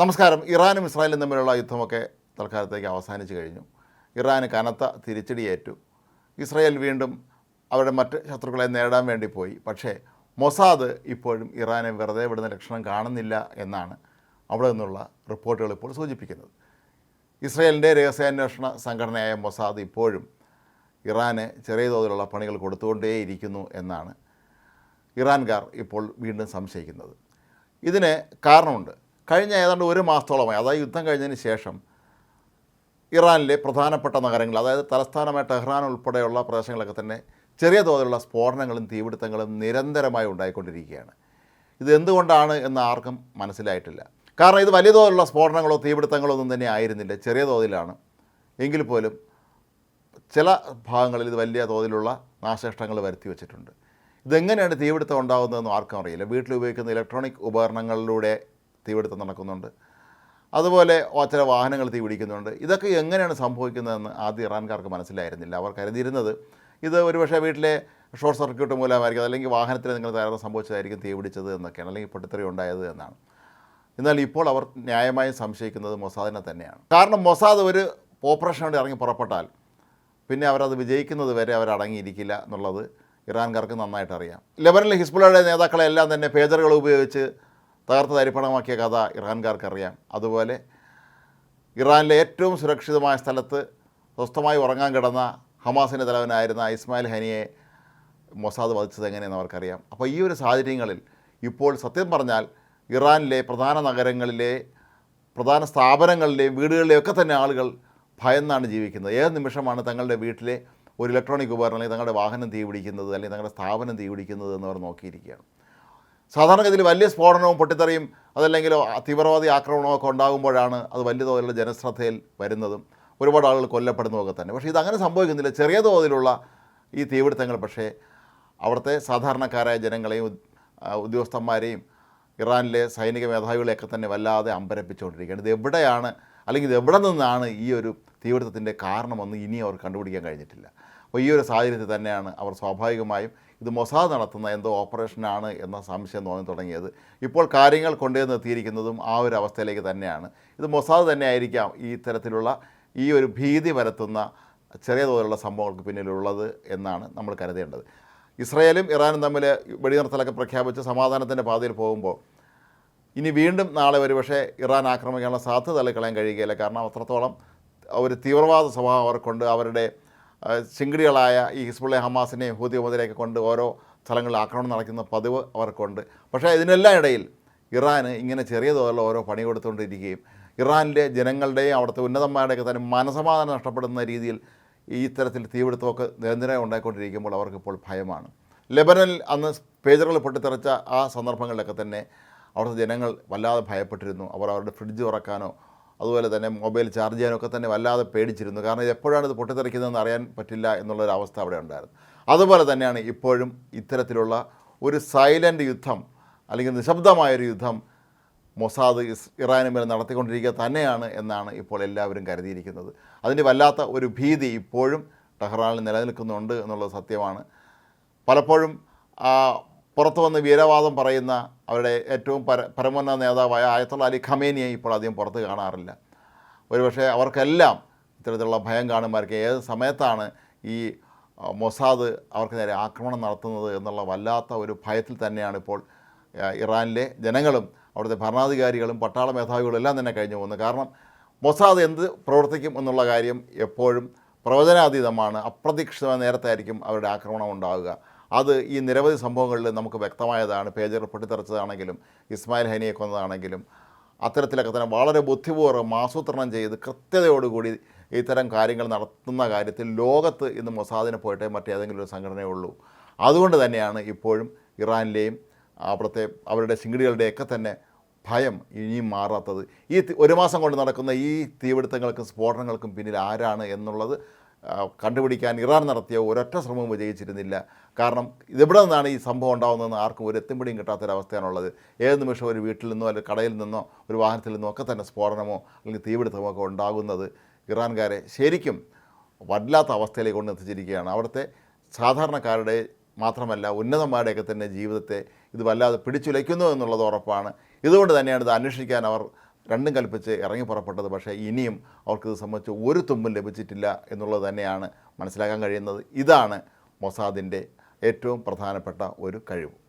നമസ്കാരം. ഇറാനും ഇസ്രായേലും തമ്മിലുള്ള യുദ്ധമൊക്കെ തൽക്കാലത്തേക്ക് അവസാനിച്ചു കഴിഞ്ഞു. ഇറാന് കനത്ത തിരിച്ചടിയേറ്റു. ഇസ്രായേൽ വീണ്ടും അവരുടെ മറ്റ് ശത്രുക്കളെ നേരിടാൻ വേണ്ടി പോയി. പക്ഷേ മൊസാദ് ഇപ്പോഴും ഇറാനെ വെറുതെ വിടുന്ന ലക്ഷണം കാണുന്നില്ല എന്നാണ് അവിടെ നിന്നുള്ള റിപ്പോർട്ടുകൾ ഇപ്പോൾ സൂചിപ്പിക്കുന്നത്. ഇസ്രായേലിന്റെ രഹസ്യാന്വേഷണ സംഘടനയായ മൊസാദ് ഇപ്പോഴും ഇറാന് ചെറിയ തോതിലുള്ള പണികൾ കൊടുത്തുകൊണ്ടേയിരിക്കുന്നു എന്നാണ് ഇറാൻകാർ ഇപ്പോൾ വീണ്ടും സംശയിക്കുന്നത്. ഇതിന് കാരണമുണ്ട്. കഴിഞ്ഞ ഏതാണ്ട് ഒരു മാസത്തോളമായി അതായത് യുദ്ധം കഴിഞ്ഞതിന് ശേഷം ഇറാനിലെ പ്രധാനപ്പെട്ട നഗരങ്ങൾ അതായത് തലസ്ഥാനമായ ടെഹ്റാൻ ഉൾപ്പെടെയുള്ള പ്രദേശങ്ങളൊക്കെ തന്നെ ചെറിയ തോതിലുള്ള സ്ഫോടനങ്ങളും തീപിടുത്തങ്ങളും നിരന്തരമായി ഉണ്ടായിക്കൊണ്ടിരിക്കുകയാണ്. ഇത് എന്തുകൊണ്ടാണ് എന്ന് ആർക്കും മനസ്സിലായിട്ടില്ല. കാരണം ഇത് വലിയ തോതിലുള്ള സ്ഫോടനങ്ങളോ തീപിടുത്തങ്ങളോ ഒന്നും തന്നെ ആയിരുന്നില്ല ചെറിയ തോതിലാണ്. എങ്കിൽ പോലും ചില ഭാഗങ്ങളിൽ ഇത് വലിയ തോതിലുള്ള നാശനഷ്ടങ്ങൾ വരുത്തി വച്ചിട്ടുണ്ട്. ഇതെങ്ങനെയാണ് തീപിടുത്തം ഉണ്ടാകുന്നതെന്ന് ആർക്കും അറിയില്ല. വീട്ടിൽ ഉപയോഗിക്കുന്ന ഇലക്ട്രോണിക് ഉപകരണങ്ങളിലൂടെ തീപിടുത്തം നടക്കുന്നുണ്ട്. അതുപോലെ ചില വാഹനങ്ങൾ തീ പിടിക്കുന്നുണ്ട്. ഇതൊക്കെ എങ്ങനെയാണ് സംഭവിക്കുന്നതെന്ന് ആദ്യം ഇറാൻകാർക്ക് മനസ്സിലായിരുന്നില്ല. അവർ കരുതിയിരുന്നത് ഇത് ഒരുപക്ഷെ വീട്ടിലെ ഷോർട്ട് സർക്യൂട്ട് മൂലമായിരിക്കും അല്ലെങ്കിൽ വാഹനത്തിൽ നിങ്ങൾ തകർന്ന് സംഭവിച്ചതായിരിക്കും തീ പിടിച്ചത് എന്നൊക്കെയാണ് അല്ലെങ്കിൽ പൊട്ടിത്തെറി ഉണ്ടായത് എന്നാണ്. എന്നാൽ ഇപ്പോൾ അവർ ന്യായമായും സംശയിക്കുന്നത് മൊസാദിനെ തന്നെയാണ്. കാരണം മൊസാദ് ഒരു ഓപ്പറേഷൻ വേണ്ടി ഇറങ്ങി പുറപ്പെട്ടാൽ പിന്നെ അവരത് വിജയിക്കുന്നത് വരെ അവർ അടങ്ങിയിരിക്കില്ല എന്നുള്ളത് ഇറാൻകാർക്ക് നന്നായിട്ട് അറിയാം ലെബനിലെ ഹിസ്ബുള്ളയുടെ നേതാക്കളെല്ലാം തന്നെ പേജറുകൾ ഉപയോഗിച്ച് തകർത്ത് തരിപ്പണമാക്കിയ കഥ ഇറാൻകാർക്കറിയാം. അതുപോലെ ഇറാനിലെ ഏറ്റവും സുരക്ഷിതമായ സ്ഥലത്ത് സ്വസ്ഥമായി ഉറങ്ങാൻ കിടന്ന ഹമാസിന്റെ തലവനായിരുന്ന ഇസ്മായിൽ ഹനിയെ മൊസാദ് വധിച്ചത് എങ്ങനെയെന്ന് അവർക്കറിയാം. അപ്പോൾ ഈ ഒരു സാഹചര്യങ്ങളിൽ ഇപ്പോൾ സത്യം പറഞ്ഞാൽ ഇറാനിലെ പ്രധാന നഗരങ്ങളിലെ പ്രധാന സ്ഥാപനങ്ങളിലെയും വീടുകളിലെയൊക്കെ തന്നെ ആളുകൾ ഭയന്നാണ് ജീവിക്കുന്നത്. ഏത് നിമിഷമാണ് തങ്ങളുടെ വീട്ടിലെ ഒരു ഇലക്ട്രോണിക് ഉപകരണം അല്ലെങ്കിൽ തങ്ങളുടെ വാഹനം തീപിടിക്കുന്നത് അല്ലെങ്കിൽ തങ്ങളുടെ സ്ഥാപനം തീപിടിക്കുന്നത് എന്നവർ നോക്കിയിരിക്കുകയാണ്. സാധാരണഗതിയിൽ വലിയ സ്ഫോടനവും പൊട്ടിത്തെറിയും അതല്ലെങ്കിൽ തീവ്രവാദി ആക്രമണവും ഒക്കെ ഉണ്ടാകുമ്പോഴാണ് അത് വലിയ തോതിലുള്ള ജനശ്രദ്ധയിൽ വരുന്നതും ഒരുപാട് ആളുകൾ കൊല്ലപ്പെടുന്നതൊക്കെ തന്നെ. പക്ഷേ ഇതങ്ങനെ സംഭവിക്കുന്നില്ല. ചെറിയ തോതിലുള്ള ഈ തീപിടുത്തങ്ങൾ പക്ഷേ അവിടുത്തെ സാധാരണക്കാരായ ജനങ്ങളെയും ഉദ്യോഗസ്ഥന്മാരെയും ഇറാനിലെ സൈനിക മേധാവികളെയൊക്കെ തന്നെ വല്ലാതെ അമ്പരപ്പിച്ചുകൊണ്ടിരിക്കുകയാണ്. ഇത് എവിടെയാണ് അല്ലെങ്കിൽ ഇത് എവിടെ നിന്നാണ് ഈ ഒരു തീപിടുത്തത്തിന്റെ കാരണമെന്ന് ഇനി അവർ കണ്ടുപിടിക്കാൻ കഴിഞ്ഞിട്ടില്ല. അപ്പോൾ ഈ ഒരു സാഹചര്യത്തിൽ തന്നെയാണ് അവർ സ്വാഭാവികമായും ഇത് മൊസാദ് നടത്തുന്ന എന്തോ ഓപ്പറേഷനാണ് എന്ന സംശയം തോന്നി തുടങ്ങിയത്. ഇപ്പോൾ കാര്യങ്ങൾ കൊണ്ടുവന്ന് എത്തിയിരിക്കുന്നതും ആ ഒരു അവസ്ഥയിലേക്ക് തന്നെയാണ്. ഇത് മൊസാദ് തന്നെ ആയിരിക്കാം ഈ തരത്തിലുള്ള ഈ ഒരു ഭീതി പരത്തുന്ന ചെറിയ തോതിലുള്ള സംഭവങ്ങൾക്ക് പിന്നിലുള്ളത് എന്നാണ് നമ്മൾ കരുതേണ്ടത്. ഇസ്രയേലും ഇറാനും തമ്മിൽ വെടിനിർത്തലൊക്കെ പ്രഖ്യാപിച്ച് സമാധാനത്തിന്റെ പാതയിൽ പോകുമ്പോൾ ഇനി വീണ്ടും നാളെ ഒരുപക്ഷെ ഇറാൻ ആക്രമിക്കാനുള്ള സാധ്യത തള്ളിക്കളയാൻ കഴിയുകയില്ല. കാരണം അത്രത്തോളം ഒരു തീവ്രവാദ സ്വഭാവം അവർക്കുണ്ട് അവരുടെ ശിങ്കിടികളായ ഈ ഹിസ്ബുള്ള ഹമാസിനെ ഹൂതി മുതലേക്ക് കൊണ്ട് ഓരോ സ്ഥലങ്ങളിൽ ആക്രമണം നടക്കുന്ന പതിവ് അവർക്കുണ്ട്. പക്ഷേ ഇതിനെല്ലാം ഇടയിൽ ഇറാന് ഇങ്ങനെ ചെറിയ തോതിലുള്ള ഓരോ പണി കൊടുത്തുകൊണ്ടിരിക്കുകയും ഇറാനിലെ ജനങ്ങളുടെയും അവിടുത്തെ ഉന്നതന്മാരുടെയൊക്കെ തന്നെ മനസമാധാനം നഷ്ടപ്പെടുന്ന രീതിയിൽ ഈ തരത്തിൽ തീപിടുത്തമൊക്കെ നിരന്തരം ഉണ്ടായിക്കൊണ്ടിരിക്കുമ്പോൾ അവർക്കിപ്പോൾ ഭയമാണ്. ലെബനനിൽ അന്ന് പേജറുകൾ പൊട്ടിത്തെറിച്ച ആ സന്ദർഭങ്ങളിലൊക്കെ തന്നെ അവിടുത്തെ ജനങ്ങൾ വല്ലാതെ ഭയപ്പെട്ടിരുന്നു. അവർ അവരുടെ ഫ്രിഡ്ജ് തുറക്കാനോ അതുപോലെ തന്നെ മൊബൈൽ ചാർജ് ചെയ്യാനൊക്കെ തന്നെ വല്ലാതെ പേടിച്ചിരുന്നു. കാരണം ഇത് എപ്പോഴാണ് ഇത് പൊട്ടിത്തെറിക്കുന്നതെന്ന് അറിയാൻ പറ്റില്ല എന്നുള്ളൊരു അവസ്ഥ അവിടെ ഉണ്ടായിരുന്നു. അതുപോലെ തന്നെയാണ് ഇപ്പോഴും ഇത്തരത്തിലുള്ള ഒരു സൈലന്റ് യുദ്ധം അല്ലെങ്കിൽ നിശബ്ദമായൊരു യുദ്ധം മൊസാദ് ഇസ് ഇറാനും മേൽ നടത്തിക്കൊണ്ടിരിക്കുക തന്നെയാണ് എന്നാണ് ഇപ്പോൾ എല്ലാവരും കരുതിയിരിക്കുന്നത്. അതിന്റെ വല്ലാത്ത ഒരു ഭീതി ഇപ്പോഴും ടെഹ്റാനിൽ നിലനിൽക്കുന്നുണ്ട് എന്നുള്ളത് സത്യമാണ്. പലപ്പോഴും പുറത്തു വന്ന് വീരവാദം പറയുന്ന അവരുടെ ഏറ്റവും പര പരമോന്നത നേതാവായ ആയത്തുള്ള അലി ഖമേനിയെ ഇപ്പോൾ അധികം പുറത്ത് കാണാറില്ല. ഒരുപക്ഷെ അവർക്കെല്ലാം ഇത്തരത്തിലുള്ള ഭയം കാണുമാർക്ക് ഏത് സമയത്താണ് ഈ മൊസാദ് അവർക്ക് നേരെ ആക്രമണം നടത്തുന്നത് എന്നുള്ള വല്ലാത്ത ഒരു ഭയത്തിൽ തന്നെയാണ് ഇപ്പോൾ ഇറാനിലെ ജനങ്ങളും അവിടുത്തെ ഭരണാധികാരികളും പട്ടാള മേധാവികളും എല്ലാം തന്നെ കഴിഞ്ഞു പോകുന്നത്. കാരണം മൊസാദ് എന്ത് പ്രവർത്തിക്കും എന്നുള്ള കാര്യം എപ്പോഴും പ്രവചനാതീതമാണ്. അപ്രതീക്ഷിതമായ നേരത്തായിരിക്കും അവരുടെ ആക്രമണം ഉണ്ടാവുക. അത് ഈ നിരവധി സംഭവങ്ങളിൽ നമുക്ക് വ്യക്തമായതാണ്. പേജർ പൊട്ടിത്തെറിച്ചതാണെങ്കിലും ഇസ്മായിൽ ഹനിയെ കൊന്നതാണെങ്കിലും അത്തരത്തിലൊക്കെ തന്നെ വളരെ ബുദ്ധിപൂർവം ആസൂത്രണം ചെയ്ത് കൃത്യതയോടുകൂടി ഇത്തരം കാര്യങ്ങൾ നടത്തുന്ന കാര്യത്തിൽ ലോകത്ത് ഇന്ന് മൊസാദിനെ പോയിട്ടേ മറ്റേതെങ്കിലും ഒരു സംഘടനയുള്ളൂ. അതുകൊണ്ട് തന്നെയാണ് ഇപ്പോഴും ഇറാനിലെയും അവിടുത്തെ അവരുടെ ശിങ്കിടികളുടെയൊക്കെ തന്നെ ഭയം ഇനിയും മാറാത്തത്. ഈ ഒരു മാസം കൊണ്ട് നടക്കുന്ന ഈ തീപിടുത്തങ്ങൾക്കും സ്ഫോടനങ്ങൾക്കും പിന്നിൽ ആരാണ് എന്നുള്ളത് കണ്ടുപിടിക്കാൻ ഇറാൻ നടത്തിയ ഒരൊറ്റ ശ്രമവും വിജയിച്ചിരുന്നില്ല. കാരണം ഇതെവിടെ നിന്നാണ് ഈ സംഭവം ഉണ്ടാകുന്നതെന്ന് ആർക്കും ഒരു എത്തുംപിടിയും കിട്ടാത്തൊരവസ്ഥയാണുള്ളത്. ഏത് നിമിഷം ഒരു വീട്ടിൽ നിന്നോ അല്ലെങ്കിൽ കടയിൽ നിന്നോ ഒരു വാഹനത്തിൽ നിന്നോ ഒക്കെ തന്നെ സ്ഫോടനമോ അല്ലെങ്കിൽ തീപിടുത്തമോ ഒക്കെ ഉണ്ടാകുന്നത് ഇറാൻകാരെ ശരിക്കും വല്ലാത്ത അവസ്ഥയിലേക്ക് കൊണ്ട് എത്തിച്ചിരിക്കുകയാണ്. അവിടുത്തെ സാധാരണക്കാരുടെ മാത്രമല്ല ഉന്നതന്മാരുടെയൊക്കെ തന്നെ ജീവിതത്തെ ഇത് വല്ലാതെ പിടിച്ചുലയ്ക്കുന്നു എന്നുള്ളത് ഉറപ്പാണ്. ഇതുകൊണ്ട് തന്നെയാണ് ഇത് അന്വേഷിക്കാൻ അവർ രണ്ടും കൽപ്പിച്ച് ഇറങ്ങി പുറപ്പെട്ടത്. പക്ഷേ ഇനിയും അവർക്കിത് സംബന്ധിച്ച് ഒരു തുമ്പും ലഭിച്ചിട്ടില്ല എന്നുള്ളത് തന്നെയാണ് മനസ്സിലാക്കാൻ കഴിയുന്നത്. ഇതാണ് മൊസാദിന്റെ ഏറ്റവും പ്രധാനപ്പെട്ട ഒരു കഴിവ്.